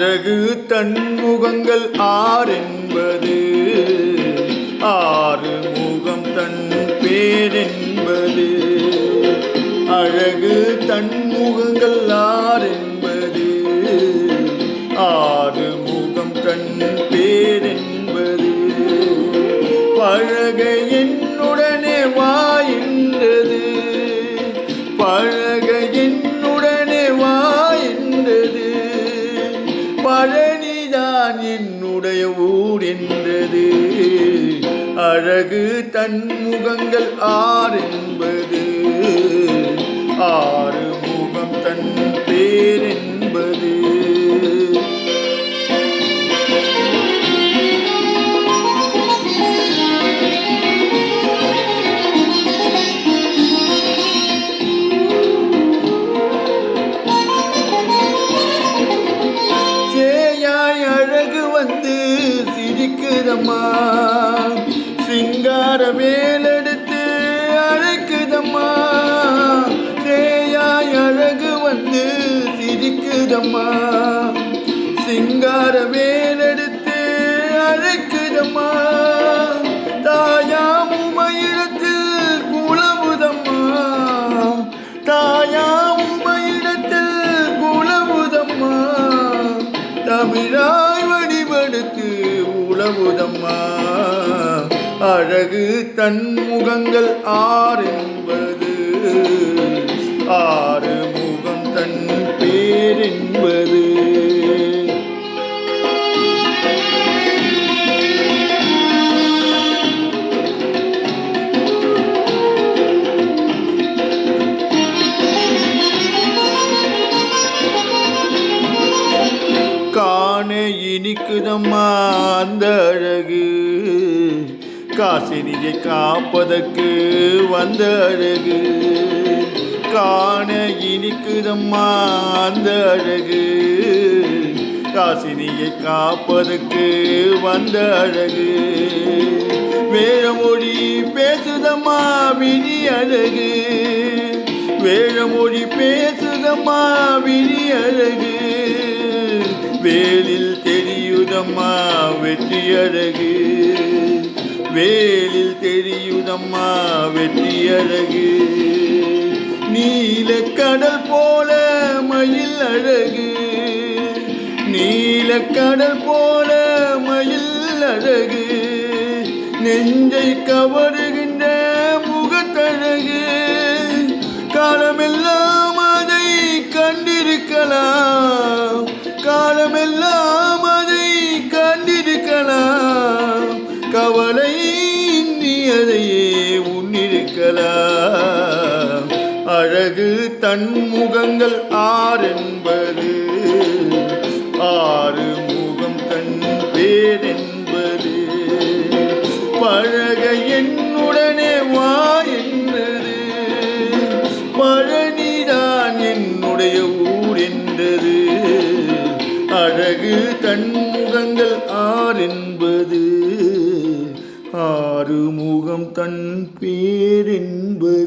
அழகு தன்முகங்கள் ஆறென்பது ஆறு முகம் தன் பேரென்பது. அழகு தன்முகங்கள் ஆறென்பது ஆறு முகம் தன் பேரென்பது. பழ அழகு தன் முகங்கள் ஆறு என்பது. ஆறு அழைக்குதம்மா சேயாய் அழகு வந்து சிரிக்குதம்மா. சிங்கார வேலெடுத்து அழைக்குதம்மா. தாயாம் உமையிடத்தில் குளவுதம்மா தாயாம் உமையிடத்தில் குளவுதம்மா தமிழாய் வடிவெடுத்து உளவுதம்மா அழகு தன்முகங்கள் ஆறு என்பது ஆறு முகம் தன் பேர் என்பது காண இனிக்குதம்மா அந்த அழகு. காசினியை காப்பதற்கு வந்த அழகு. காண இனிக்குதம்மா அந்த அழகு. காசினியை காப்பதற்கு வந்த அழகு. வேழமொழி பேசுதம்மா விழி அழகு. வேழமொழி பேசுதம்மா விழி அழகு. வேலில் தெரியுதம்மா வெற்றி அழகு. வேலில் தெரியுதம்மா வெற்றி அழகு நீல கடல் போல மயில் அழகு. நீல கடல் போல மயில் அழகு. நெஞ்சை கவருக அழகு தன்முகங்கள் ஆறென்பது ஆறு முகம் தன் பேரென்பது பழக என்னுடனே வா என்றது பழனிதான் என்னுடைய ஊர் என்றது. அழகு தன்முகங்கள் ஆறென்பது தன் பேரின்பு